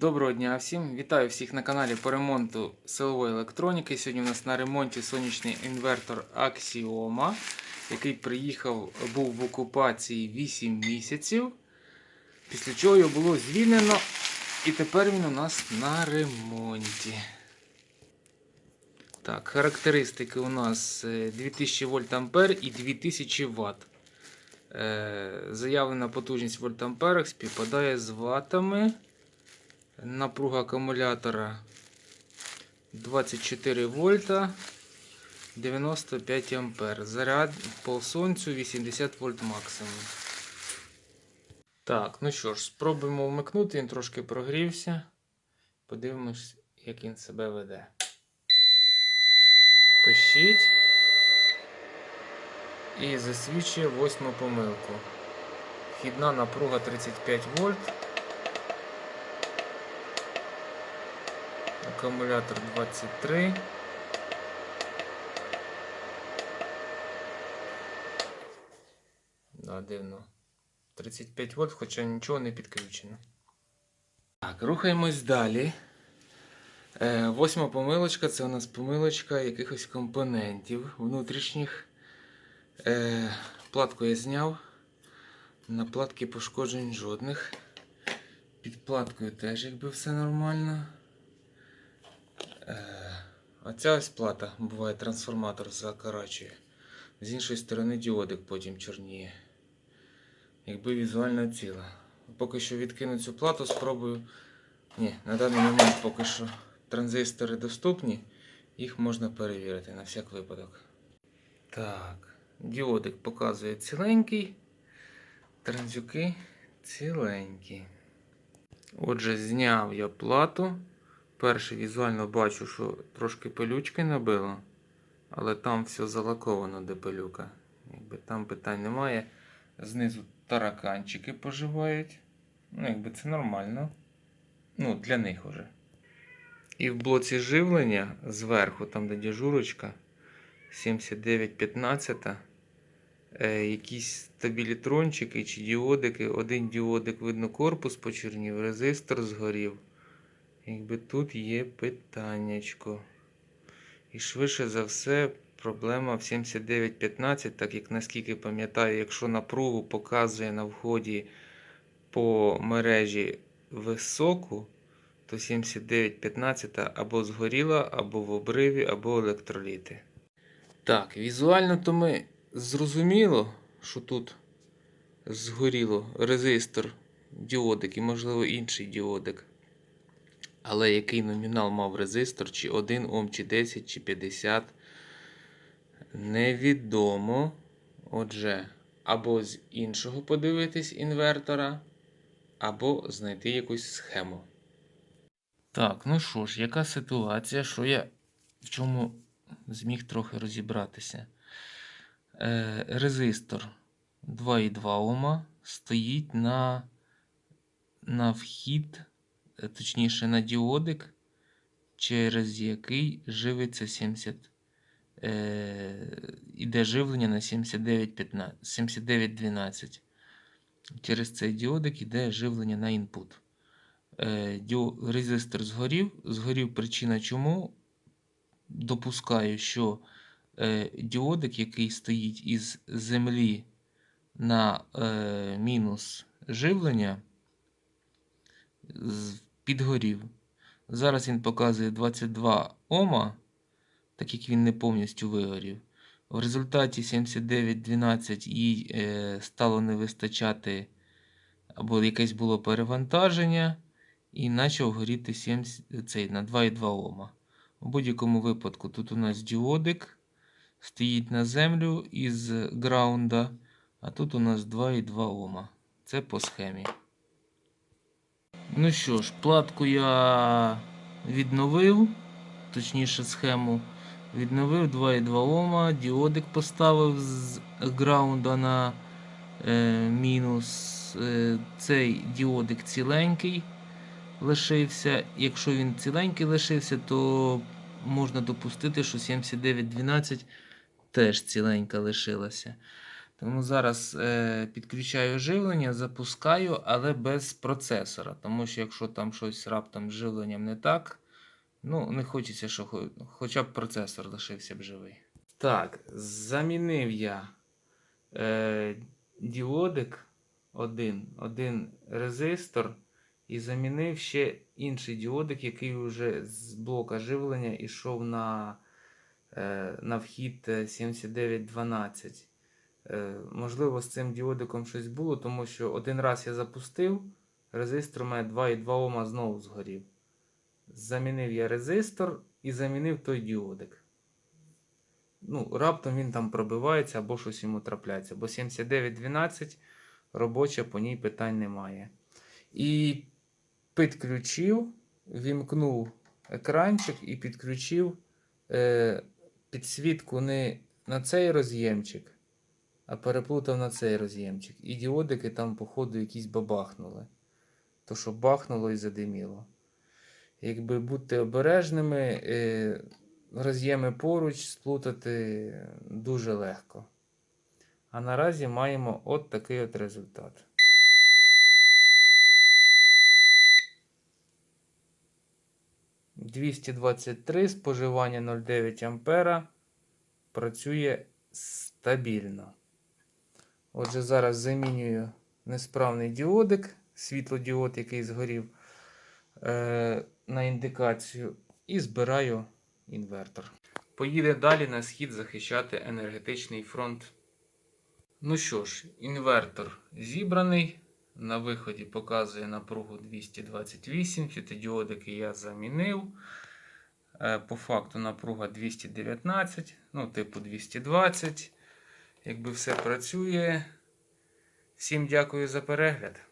Доброго дня всім! Вітаю всіх на каналі по ремонту силової електроніки. Сьогодні у нас на ремонті сонячний інвертор Axioma, який приїхав, був в окупації 8 місяців. Після чого його було звільнено, і тепер він у нас на ремонті. Так, характеристики у нас е, 2000 вольт ампер і 2000 Вт. Е, Заявлена потужність в вольтамперах співпадає з ватами. Напруга акумулятора 24 вольта 95 ампер. Заряд по сонцю 80 вольт максимум. Так, ну що ж, спробуємо вмикнути, він трошки прогрівся. Подивимось, як він себе веде. Пишіть. І засвідчує восьму помилку. Вхідна напруга 35 вольт. Акумулятор 23. Да, дивно. 35 вольт, хоча нічого не підключено. Так, рухаємось далі. Е, восьма помилочка це у нас помилочка якихось компонентів внутрішніх. Е, платку я зняв. На платки пошкоджень жодних. Під платкою теж якби все нормально. Е, Оця ось плата буває трансформатор закорачує. З іншої сторони діодик потім чорніє. Якби візуально ціла. Поки що відкину цю плату, спробую. Ні, на даний момент поки що транзистори доступні, їх можна перевірити на всяк випадок. Так, діодик показує ціленький, транзюки ціленькі. Отже, зняв я плату. Перше візуально бачу, що трошки пилючки набило, але там все залаковано, де пилюка. Якби там питань немає. Знизу тараканчики поживають. Ну, якби це нормально. Ну, для них уже. І в блоці живлення зверху, там де дежурочка 7915, е, якісь стабілітрончики чи діодики. Один діодик, видно, корпус почернів, резистор згорів. Якби тут є питаннячко. І швидше за все, проблема в 7915, так як наскільки пам'ятаю, якщо напругу показує на вході по мережі високу, то 7915 або згоріла, або в обриві, або електроліти. Так, візуально то ми зрозуміло, що тут згоріло резистор, діодик і, можливо, інший діодик. Але який номінал мав резистор, чи 1 Ом, чи 10, чи 50, невідомо. Отже, або з іншого подивитись інвертора, або знайти якусь схему. Так, ну що ж, яка ситуація, що я в чому зміг трохи розібратися? Е, резистор 2,2 Ома стоїть на, на вхід точніше на діодик, через який живиться 70, е, іде живлення на 7915 7912. Через цей діодик іде живлення на інпут. Е, резистор згорів. Згорів причина чому? Допускаю, що е, діодик, який стоїть із землі на е, мінус живлення, підгорів. Зараз він показує 22 Ома, так як він не повністю вигорів. В результаті 7912 їй е, стало не вистачати, або якесь було перевантаження, і почав горіти 70, цей, на 2,2 Ома. У будь-якому випадку тут у нас діодик стоїть на землю із граунда, а тут у нас 2,2 Ома. Це по схемі. Ну що ж, платку я відновив, точніше схему відновив 2,2 Ома, діодик поставив з граунда на е, мінус. Е, цей діодик ціленький лишився. Якщо він ціленький лишився, то можна допустити, що 7912 теж ціленька лишилася. Тому зараз е, підключаю живлення, запускаю, але без процесора. Тому що якщо там щось раптом з живленням не так, ну не хочеться, щоб хоча б процесор лишився б живий. Так, замінив я е, діодик один, один резистор і замінив ще інший діодик, який вже з блока живлення йшов на, е, на вхід е, 7912. Е, можливо, з цим діодиком щось було, тому що один раз я запустив, резистор у мене 2,2 Ома знову згорів. Замінив я резистор і замінив той діодик. Ну, раптом він там пробивається або щось йому трапляється. Бо 7912 робоча, по ній питань немає. І підключив, вімкнув екранчик і підключив е, підсвітку не на цей роз'ємчик, а переплутав на цей роз'ємчик. І діодики там, походу, якісь бабахнули. То, що бахнуло і задиміло. Якби бути обережними, е, роз'єми поруч сплутати дуже легко. А наразі маємо от такий от результат. «223, споживання 0,9 ампера працює стабільно. Отже, зараз замінюю несправний діодик, світлодіод, який згорів е, на індикацію, і збираю інвертор. Поїде далі на схід захищати енергетичний фронт. Ну що ж, інвертор зібраний. На виході показує напругу 228. Світодіодики я замінив. Е, По факту напруга 219, ну, типу 220. Якби все працює. Всім дякую за перегляд.